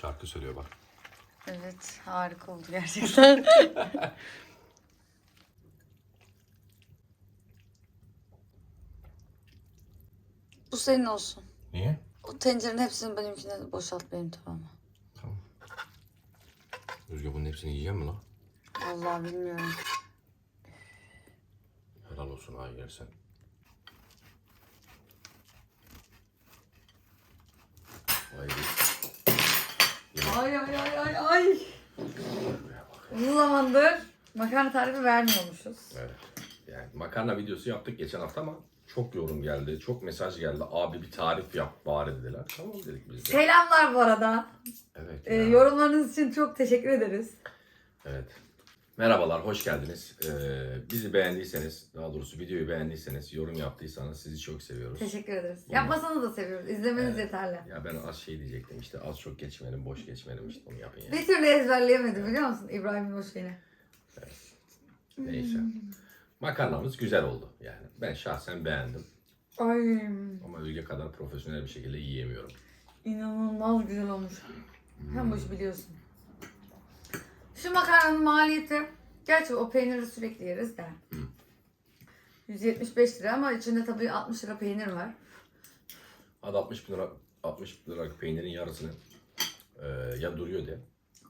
Şarkı söylüyor bak. Evet harika oldu gerçekten. Bu senin olsun. Niye? O tencerenin hepsini benimkine boşalt benim tabağıma. Tamam. Özge bunun hepsini yiyecek mi lan? Vallahi bilmiyorum. Helal olsun ha yersen. Ay ay ay ay ay. Uzun zamandır makarna tarifi vermiyormuşuz. Evet. Yani makarna videosu yaptık geçen hafta ama çok yorum geldi, çok mesaj geldi. Abi bir tarif yap bari dediler. Tamam dedik biz de. Selamlar bu arada. Evet. Ee, ya. yorumlarınız için çok teşekkür ederiz. Evet. Merhabalar, hoş geldiniz. Ee, bizi beğendiyseniz, daha doğrusu videoyu beğendiyseniz, yorum yaptıysanız sizi çok seviyoruz. Teşekkür ederiz. Bunu- Yapmasanız da seviyoruz. İzlemeniz Evet. yeterli. Ya ben az şey diyecektim işte, az çok geçmeyelim, boş geçmeyelim işte onu yapın yani. Bir türlü ezberleyemedim biliyor musun İbrahim'in o şeyini. Neyse. Makarnamız güzel oldu yani. Ben şahsen beğendim. Ay Ama Özge kadar profesyonel bir şekilde yiyemiyorum. inanılmaz güzel olmuş. Hem bu işi biliyorsun. Şu makarnanın maliyeti, gerçi o peyniri sürekli yeriz de. 175 lira ama içinde tabii 60 lira peynir var. Hadi 60 bin lira, 60 bin liralık peynirin yarısını e, ya duruyor diye.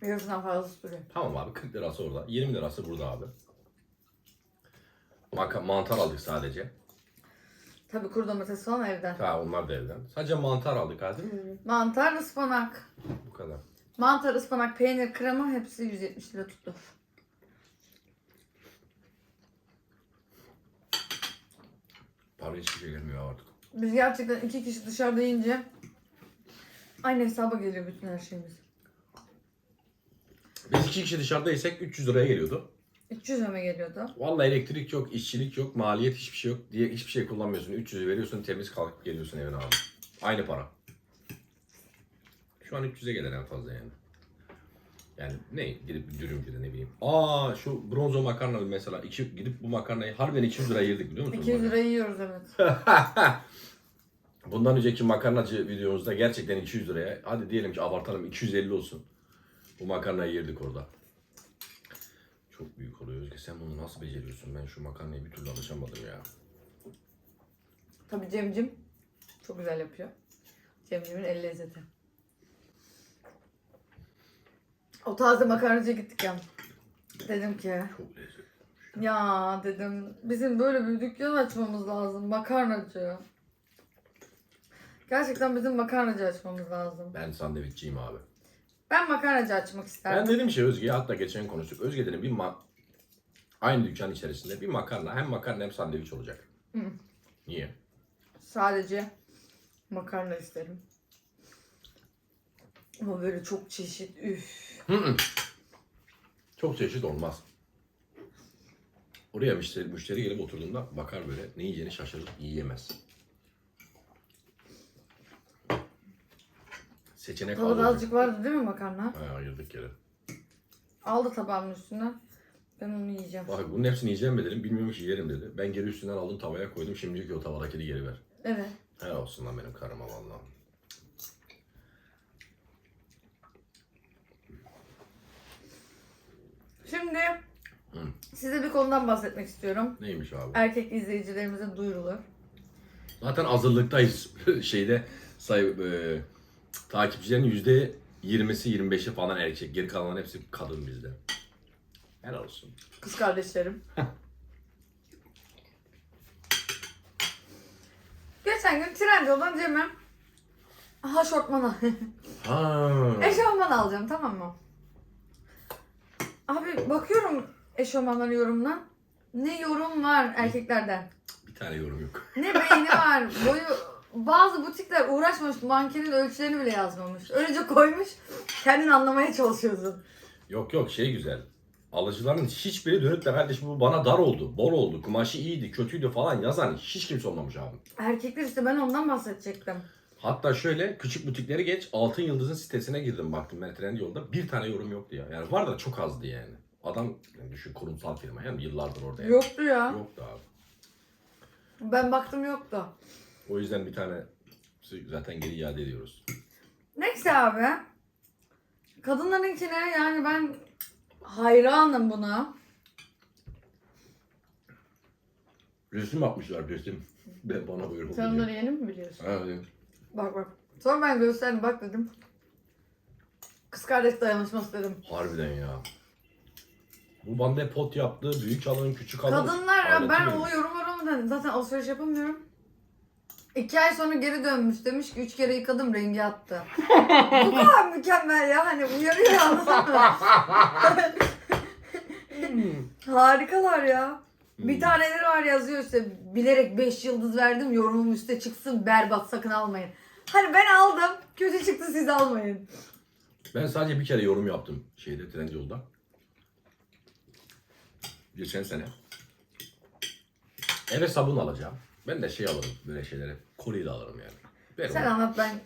Yarısından fazlası duruyor. Tamam abi 40 lirası orada. 20 lirası burada abi. Maka, mantar aldık sadece. Tabii kuru domates falan evden. Ha onlar da evden. Sadece mantar aldık hadi. Mantar, ıspanak. Bu kadar. Mantar, ıspanak, peynir, krema hepsi 170 lira tuttu. Para hiçbir şey gelmiyor artık. Biz gerçekten iki kişi dışarıda yiyince aynı hesaba geliyor bütün her şeyimiz. Biz iki kişi dışarıdaysak 300 liraya geliyordu. 300 öme geliyordu. Vallahi elektrik yok, işçilik yok, maliyet hiçbir şey yok diye hiçbir şey kullanmıyorsun. 300'ü veriyorsun temiz kalkıp geliyorsun evine abi. Aynı para. Şu an 300'e gelir en fazla yani. Yani ne gidip bir dürüm gibi ne bileyim. Aa şu bronzo makarna mesela iki, gidip bu makarnayı harbiden 200 lira yedik biliyor musun? 200 lira yiyoruz evet. Bundan önceki makarnacı videomuzda gerçekten 200 liraya hadi diyelim ki abartalım 250 olsun. Bu makarnayı yerdik orada. Çok büyük oluyor Özge sen bunu nasıl beceriyorsun? Ben şu makarnaya bir türlü alışamadım ya. Tabii Cemcim çok güzel yapıyor. Cemcim'in el lezzeti. O taze makarnacıya gittik ya. Dedim ki Çok lezzetli. ya dedim bizim böyle bir dükkan açmamız lazım makarnacı. Gerçekten bizim makarnacı açmamız lazım. Ben sandviççiyim abi. Ben makarnacı açmak Ben isterdim. dedim ki Özge'ye hatta geçen konuştuk. Özge dedim bir ma aynı dükkan içerisinde bir makarna hem makarna hem sandviç olacak. Hı. Niye? Sadece makarna isterim. Ama böyle çok çeşit üf. Hı hı. Çok çeşit olmaz. Oraya müşteri, müşteri gelip oturduğunda bakar böyle ne yiyeceğini şaşırır yiyemez. Seçenek alır. azıcık vardı değil mi makarna? Ha, ayırdık yere. Aldı tabağımın üstüne. Ben onu yiyeceğim. Bak bunun hepsini yiyeceğim mi dedim. Bilmiyorum ki yerim dedi. Ben geri üstünden aldım tavaya koydum. Şimdi diyor ki o tavadakini geri ver. Evet. Helal olsun lan benim karıma vallahi. Şimdi Hı. size bir konudan bahsetmek istiyorum. Neymiş abi? Erkek izleyicilerimize duyurulur. Zaten hazırlıktayız. Şeyde say e, takipçilerin yüzde 20'si 25'i falan erkek. Geri kalan hepsi kadın bizde. Helal olsun. Kız kardeşlerim. Geçen gün Trendyol'dan Cem'e haşortman al. Ha. eşofman alacağım tamam mı? Abi bakıyorum eşofmanların yorumuna. Ne yorum var erkeklerden. Bir tane yorum yok. Ne beğeni var. Boyu bazı butikler uğraşmamış. Mankenin ölçülerini bile yazmamış. Öylece koymuş. Kendini anlamaya çalışıyorsun. Yok yok şey güzel. Alıcıların hiçbiri dönüp de kardeşim bu bana dar oldu, bol oldu, kumaşı iyiydi, kötüydü falan yazan hiç kimse olmamış abi. Erkekler işte ben ondan bahsedecektim. Hatta şöyle küçük butikleri geç Altın Yıldız'ın sitesine girdim baktım ben Trendyol'da bir tane yorum yoktu ya. Yani var da çok azdı yani. Adam yani düşün kurumsal firma hem yıllardır orada yani. Yoktu ya. Yoktu abi. Ben baktım yoktu. O yüzden bir tane zaten geri iade ediyoruz. Neyse abi. Kadınlarınkine yani ben hayranım buna. Resim yapmışlar resim. Ben bana böyle Sen onları yeni mi biliyorsun? Evet. Bak bak. Sonra ben gösterdim bak dedim. Kız kardeş dayanışması dedim. Harbiden ya. Bu bende pot yaptı. Büyük alın, küçük alın. Kadınlar ya ben o yorumlarımdan zaten alışveriş yapamıyorum. İki ay sonra geri dönmüş demiş ki üç kere yıkadım rengi attı. Bu kadar mükemmel ya hani uyarıyor ya anladın mı? Harikalar ya. Bir Hmm. taneleri var yazıyor işte bilerek 5 yıldız verdim yorumum üstte çıksın berbat sakın almayın. Hani ben aldım kötü çıktı siz almayın. Ben sadece bir kere yorum yaptım şeyde Trendyol'da. Geçen sene. Eve sabun alacağım. Ben de şey alırım böyle şeyleri. Koliyi de alırım yani. Ver Sen onu. anlat ben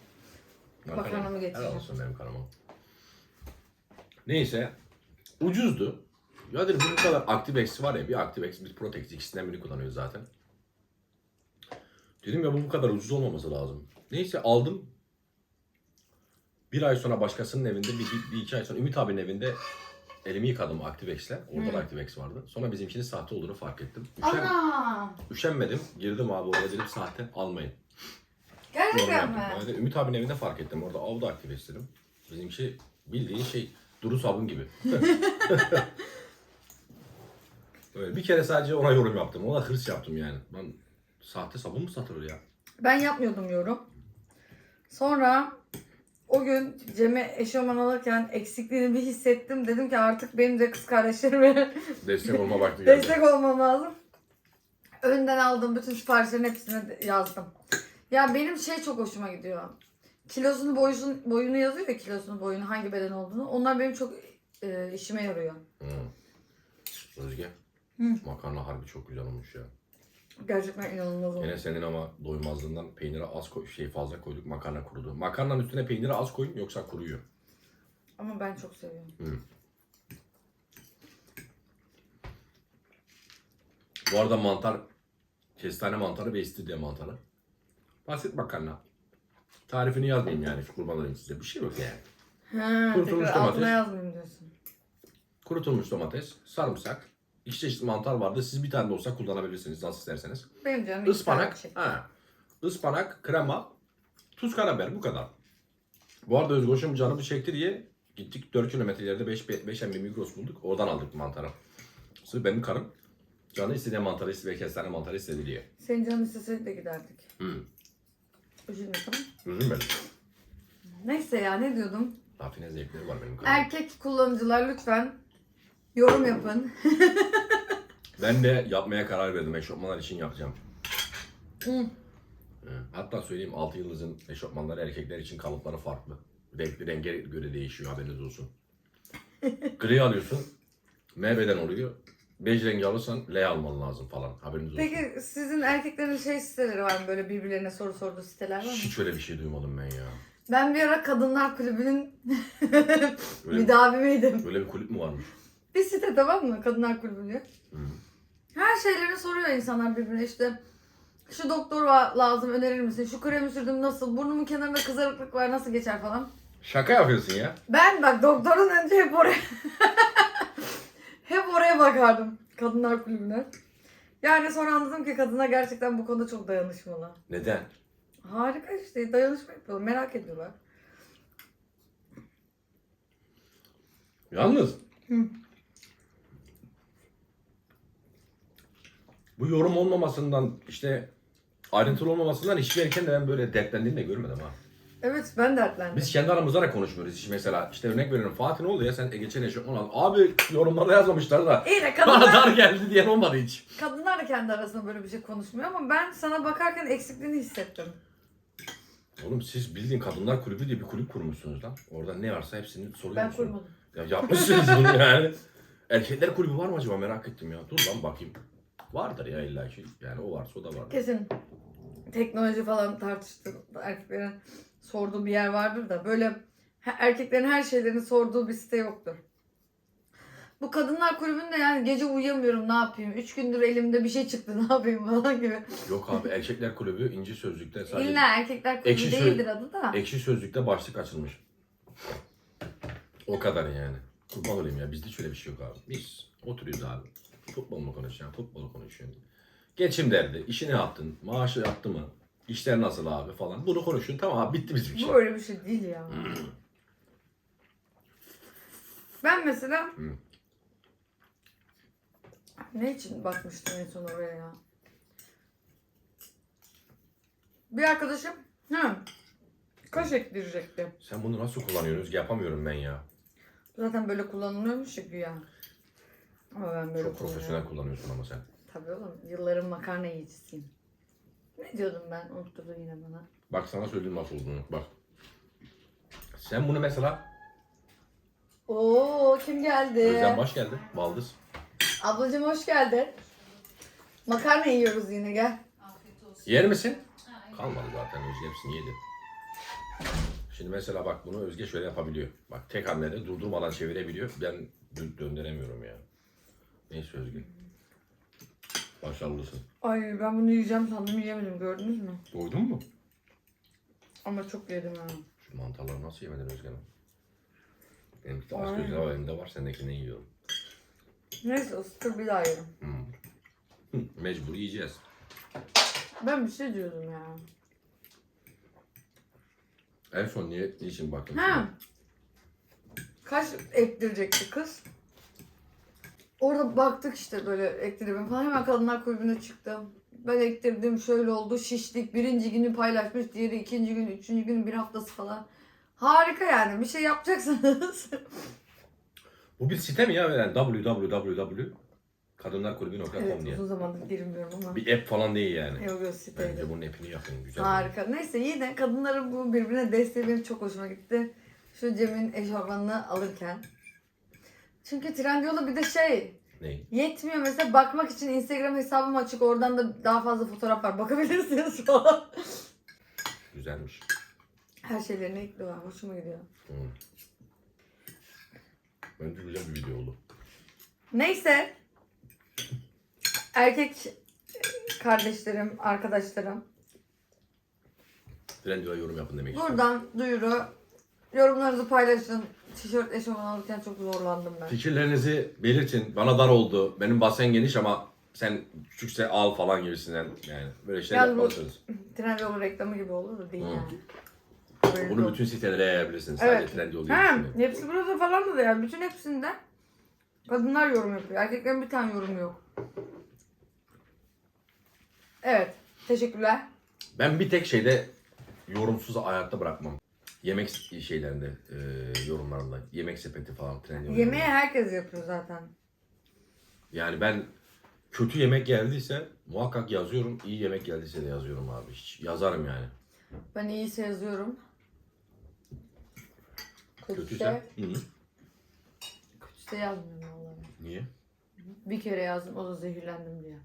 Makarna. makarnamı getireceğim. Helal olsun benim karıma. Neyse. Ucuzdu. Ya dedim bu kadar Activex var ya bir Activex bir Protex ikisinden birini kullanıyoruz zaten. Dedim ya bu bu kadar ucuz olmaması lazım. Neyse aldım. Bir ay sonra başkasının evinde bir, bir, bir iki ay sonra Ümit abinin evinde elimi yıkadım Activex'le. Orada da Activex vardı. Sonra bizimkinin sahte olduğunu fark ettim. Üşen, Ana! üşenmedim. Girdim abi oraya dedim sahte almayın. Yorum Gerçekten yaptım. mi? Evet, Ümit abinin evinde fark ettim. Orada avda aktif istedim. Bizimki bildiğin şey duru sabun gibi. Öyle bir kere sadece ona yorum yaptım. Ona hırs yaptım yani. Ben sahte sabun mu satılır ya? Ben yapmıyordum yorum. Sonra o gün Cem'e eşofman alırken eksikliğini bir hissettim. Dedim ki artık benim de kız kardeşlerime Destek olma vakti geldi. destek olmam lazım. Önden aldım bütün siparişlerin hepsini de yazdım. Ya benim şey çok hoşuma gidiyor. Kilosunu boyunu, boyunu yazıyor ya kilosunu boyunu hangi beden olduğunu. Onlar benim çok e, işime yarıyor. Hı. Özge. Hı. Makarna harbi çok güzel olmuş ya. Gerçekten inanılmaz oldu. Yine senin ama doymazlığından peyniri az koy, şey fazla koyduk makarna kurudu. Makarnanın üstüne peyniri az koyun yoksa kuruyor. Ama ben çok seviyorum. Bu arada mantar, kestane mantarı ve istiridye mantarı. Basit makarna. Tarifini yazmayayım yani kurban olayım size. Bir şey yok yani. Ha, Kurutulmuş tekrar altına domates. yazmayayım diyorsun. Kurutulmuş domates, sarımsak, iki çeşit mantar vardı. Siz bir tane de olsa kullanabilirsiniz nasıl isterseniz. Benim canım iki tane ha. Ispanak, krema, tuz, karabiber bu kadar. Bu arada Özgoş'um canımı çekti diye gittik 4 kilometre ileride 5 5 bir Migros bulduk. Oradan aldık mantarı. Sırf benim karım canı istediği mantarı istedi ve kestane mantarı istedi diye. Senin canın isteseydi de giderdik. Hı. Üzülme tamam. Üzülmedim. Neyse ya ne diyordum? Rafine zevkleri var benim karımın. Erkek kullanıcılar lütfen yorum yapın. Ben de yapmaya karar verdim. Eşofmanlar için yapacağım. Hı. Hatta söyleyeyim 6 yıldızın eşofmanları erkekler için kalıpları farklı. Renk, renge göre değişiyor haberiniz olsun. Gri alıyorsun. M beden oluyor. Bej rengi alırsan L alman lazım falan. Haberiniz olsun. Peki sizin erkeklerin şey siteleri var mı böyle birbirlerine soru sorduğu siteler var mı? Hiç öyle bir şey duymadım ben ya. Ben bir ara Kadınlar Kulübü'nün Öyle, müdavimiydim. böyle bir kulüp mü varmış? Bir site tamam mı Kadınlar Kulübü diye. Hı. Her şeylerini soruyor insanlar birbirine işte. Şu doktor lazım önerir misin? Şu kremi sürdüm nasıl? Burnumun kenarında kızarıklık var nasıl geçer falan. Şaka yapıyorsun ya. Ben bak doktorun önce hep oraya hep oraya bakardım kadınlar kulübüne. Yani sonra anladım ki kadınlar gerçekten bu konuda çok dayanışmalı. Neden? Harika işte dayanışma yapıyorlar merak ediyorlar. Yalnız. Hı. Bu yorum olmamasından işte ayrıntılı olmamasından hiçbir erken de ben böyle dertlendiğini de görmedim ha. Evet ben dertlendim. Biz kendi aramızda da konuşmuyoruz. Hiç mesela işte örnek veriyorum Fatih ne oldu ya sen geçen eşofman aldın. Abi yorumlarda yazmamışlar da. İyi de Bana kadınlar, dar geldi diyen olmadı hiç. kadınlar da kendi arasında böyle bir şey konuşmuyor ama ben sana bakarken eksikliğini hissettim. Oğlum siz bildiğin kadınlar kulübü diye bir kulüp kurmuşsunuz lan. Orada ne varsa hepsini soruyor Ben kurmadım. Ya yapmışsınız bunu yani. Erkekler kulübü var mı acaba merak ettim ya. Dur lan bakayım. Vardır ya illa ki. Yani o varsa o da vardır. Kesin teknoloji falan tartıştı erkeklerin sorduğu bir yer vardır da böyle erkeklerin her şeylerini sorduğu bir site yoktur. Bu kadınlar kulübünde yani gece uyuyamıyorum ne yapayım? Üç gündür elimde bir şey çıktı ne yapayım falan gibi. Yok abi erkekler kulübü inci sözlükte sadece İlla erkekler kulübü Ekşi değildir adı da. ekşi sözlükte başlık açılmış. O kadar yani. Kurban olayım ya. Bizde şöyle bir şey yok abi. Biz oturuyoruz abi. Futbol mu konuşuyorsun? Futbol konuşuyorsun. Geçim derdi. İşi ne yaptın? Maaşı yaptı mı? İşler nasıl abi falan. Bunu konuşuyorsun. Tamam abi bitti bizim Bu şey. öyle bir şey değil ya. Ben mesela Hı. ne için bakmıştım en son oraya ya? Bir arkadaşım hı, kaş ektirecekti. Sen bunu nasıl kullanıyorsun? Özge? Yapamıyorum ben ya. Zaten böyle kullanılıyormuş ya güya. Ama ben böyle Çok profesyonel kullanıyorum. kullanıyorsun ama sen. Tabii oğlum. Yılların makarna yiyicisiyim. Ne diyordum ben? Unutturdun yine bana. Bak sana söyleyeyim nasıl olduğunu. Bak. Sen bunu mesela Oo kim geldi? Özlem baş geldi. Baldız. Ablacığım hoş geldin. Makarna yiyoruz yine gel. Afiyet olsun. Yer misin? Kalmadı zaten Özge hepsini yedi. Şimdi mesela bak bunu Özge şöyle yapabiliyor. Bak tek hamlede durdurmadan çevirebiliyor. Ben dö- döndüremiyorum ya. Neyse Özge. Başarılısın. Ay ben bunu yiyeceğim sandım yiyemedim gördünüz mü? Doydun mu? Ama çok yedim ha. Şu mantarları nasıl yemedin Özge lan? Benimki de aç Ay. gözü var elimde var. Sendeki ne yiyorum? Neyse ısıtır bir daha yerim. Hmm. Hı, Mecbur yiyeceğiz. Ben bir şey diyordum ya. En son niye, niçin baktın? Ha. Kaş ektirecekti kız. Orada baktık işte böyle ektirdim falan. Hemen kadınlar kulübüne çıktım. Ben ektirdim şöyle oldu şişlik. Birinci günü paylaşmış. Diğeri ikinci gün, üçüncü gün bir haftası falan. Harika yani. Bir şey yapacaksınız. Bu bir site mi ya? Yani www kadınlarkulübü.com evet diye. uzun zamandır girmiyorum ama. Bir app falan değil yani. Yok yok siteydi. Bence bunun app'ini yapın. Güzel. Harika. Neyse yine kadınların bu birbirine desteği benim çok hoşuma gitti. Şu Cem'in eşofmanını alırken. Çünkü Trendyol'da bir de şey Ne? yetmiyor mesela bakmak için Instagram hesabım açık oradan da daha fazla fotoğraf var bakabilirsiniz falan. Güzelmiş. Her şeylerini ekliyorlar hoşuma gidiyor. Hı. Bence güzel bir video oldu. Neyse erkek kardeşlerim, arkadaşlarım Trendyol'a yorum yapın demek istiyorum. buradan duyuru yorumlarınızı paylaşın. Tişört eşofman alırken çok zorlandım ben. Fikirlerinizi belirtin. Bana dar oldu. Benim basen geniş ama sen küçükse al falan gibisinden. Yani böyle şeyler Yalnız bu- yapmalısınız. Trendyol reklamı gibi olur da değil Hı. yani. Böyle Bunu bütün sitelere yayabilirsiniz. Sadece Evet. Trendyol Ha, değil. şimdi. hepsi burada falan da yani bütün hepsinde kadınlar yorum yapıyor. Erkeklerin bir tane yorumu yok. Evet. Teşekkürler. Ben bir tek şeyde yorumsuz hayatta bırakmam. Yemek şeylerinde, e, yorumlarında. Yemek sepeti falan. Trendyol Yemeği herkes yapıyor zaten. Yani ben kötü yemek geldiyse muhakkak yazıyorum. İyi yemek geldiyse de yazıyorum abi. Hiç yazarım yani. Ben iyiyse yazıyorum. Kötüyse. Kötüyse, Hı. kötüyse yazmıyorum vallahi. Niye? Bir kere yazdım o da zehirlendim diye.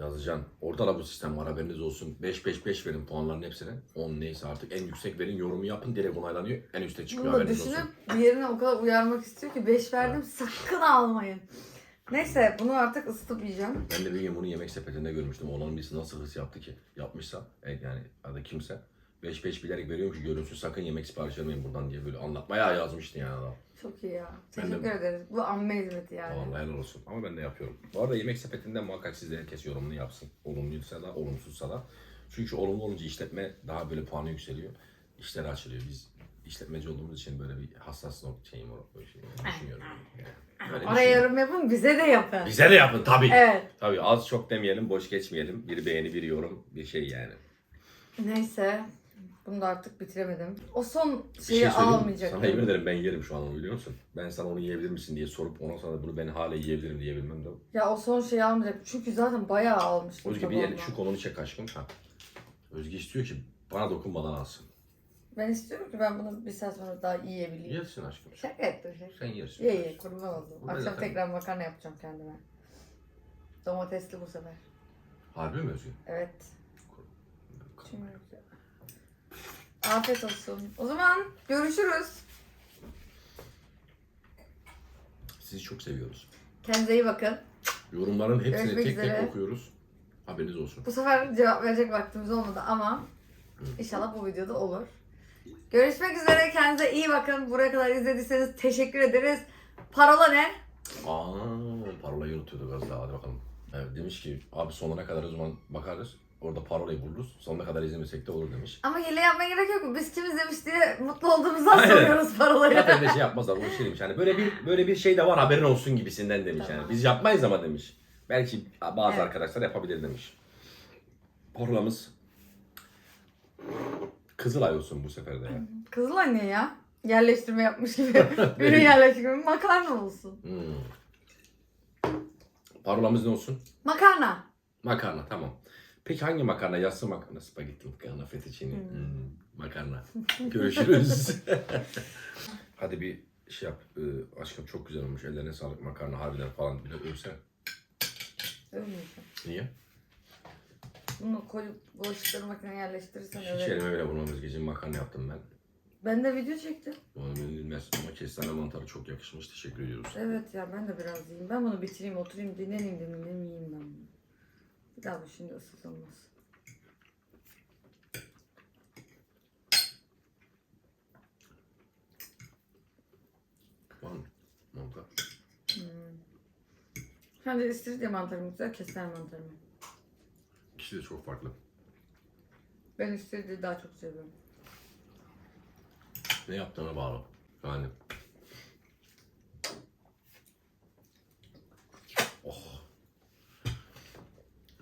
Yazacaksın. Orada da bu sistem var haberiniz olsun. 5-5-5 verin puanların hepsine. 10 neyse artık en yüksek verin yorumu yapın direkt onaylanıyor. En üste çıkıyor Bunu da haberiniz düşünüp olsun. diğerine o kadar uyarmak istiyor ki 5 verdim sakın almayın. Neyse bunu artık ısıtıp yiyeceğim. Ben de bir gün bunu yemek sepetinde görmüştüm. Oğlanın birisi nasıl hırs yaptı ki? Yapmışsa e, yani adı kimse. 5-5 bilerek veriyorum ki görünsün sakın yemek sipariş vermeyin buradan diye böyle anlatmaya yazmıştı yani adam. Çok iyi ya. Ben de- Teşekkür ederiz. Bu amme hizmeti yani. Vallahi helal olsun. Ama ben de yapıyorum. Bu arada yemek sepetinden muhakkak siz de herkes yorumunu yapsın. Olumluysa da, olumsuzsa da. Çünkü olumlu olunca işletme daha böyle puanı yükseliyor. İşler açılıyor. Biz işletmeci olduğumuz için böyle bir hassas nok şeyim var. Böyle şey düşünüyorum. Yani. Öyle Oraya düşünüyorum. yorum yapın bize de yapın. Bize de yapın tabii. Evet. Tabii az çok demeyelim, boş geçmeyelim. Bir beğeni, bir yorum, bir şey yani. Neyse. Bunu da artık bitiremedim. O son şeyi şey almayacaktım. Sana yemin ederim ben yerim şu an onu biliyor musun? Ben sana onu yiyebilir misin diye sorup ondan sonra bunu ben hala yiyebilirim diyebilmem de. Ya o son şeyi almayacaktım. Çünkü zaten bayağı almıştım. Özge bir tabağımdan. şu kolunu çek aşkım. Ha. Özge istiyor ki bana dokunmadan alsın. Ben istiyorum ki ben bunu bir saat sonra daha yiyebileyim. Yersin aşkım. Şaka ettim. Sen yersin. Ye ye kurban oldu. Bu ne Akşam zaten? tekrar makarna yapacağım kendime. Domatesli bu sefer. Harbi mi Özge? Evet. Çünkü- Afiyet olsun. O zaman görüşürüz. Sizi çok seviyoruz. Kendinize iyi bakın. Yorumların hepsini Görüşmek tek üzere. tek okuyoruz. Haberiniz olsun. Bu sefer cevap verecek vaktimiz olmadı ama inşallah bu videoda olur. Görüşmek üzere. Kendinize iyi bakın. Buraya kadar izlediyseniz teşekkür ederiz. Parola ne? Aa, parolayı unutuyorduk az daha hadi bakalım. Evet demiş ki abi sonuna kadar o zaman bakarız. Orada parolayı buluruz. Sonuna kadar izlemesek de olur demiş. Ama hile yapmaya gerek yok mu? Biz kim izlemiş diye mutlu olduğumuzdan Aynen. soruyoruz parolayı. Zaten de şey yapmazlar bu şey demiş. Yani böyle bir böyle bir şey de var haberin olsun gibisinden demiş Tamam. yani. Biz yapmayız ama demiş. Belki bazı Evet. arkadaşlar yapabilir demiş. Parolamız Kızılay olsun bu sefer de ya. Kızılay ne ya? Yerleştirme yapmış gibi. Ürün yerleştirme. Makarna olsun. Hmm. Parolamız ne olsun? Makarna. Makarna tamam. Peki hangi makarna? Yassı makarna, spagetti makarna, fettuccine, Hmm. hmm, makarna. Görüşürüz. Hadi bir şey yap. Ee, aşkım çok güzel olmuş. Ellerine sağlık makarna harbiden falan. Bir de övsen. Övmeyeceğim. Niye? Bunu koyup bulaşıkları makineye yerleştirirsen Hiç öyle. elime bile bulmamız gece makarna yaptım ben. Ben de video çektim. Onu bilmez ama kestane mantarı çok yakışmış. Teşekkür ediyoruz. Evet ya ben de biraz yiyeyim. Ben bunu bitireyim oturayım dinleneyim dinleneyim yiyeyim ben bunu. Bir daha bu şimdi ısıtılmaz. Var mı? Mantar. Hmm. Sen de istiridye mantarı mı güzel kestane mantarı mı? İkisi de çok farklı. Ben istiridyeyi daha çok seviyorum. Ne yaptığına bağlı. Yani. Oh.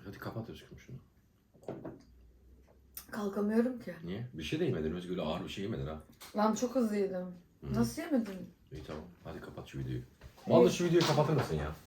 Hadi kapat Özgür'üm şunu. Kalkamıyorum ki. Niye? Bir şey de yemedin Özgür. Ağır bir şey yemedin ha. Lan çok hızlı yedim. Hı. Nasıl yemedin? İyi tamam. Hadi kapat şu videoyu. Vallahi şu videoyu kapatır mısın ya?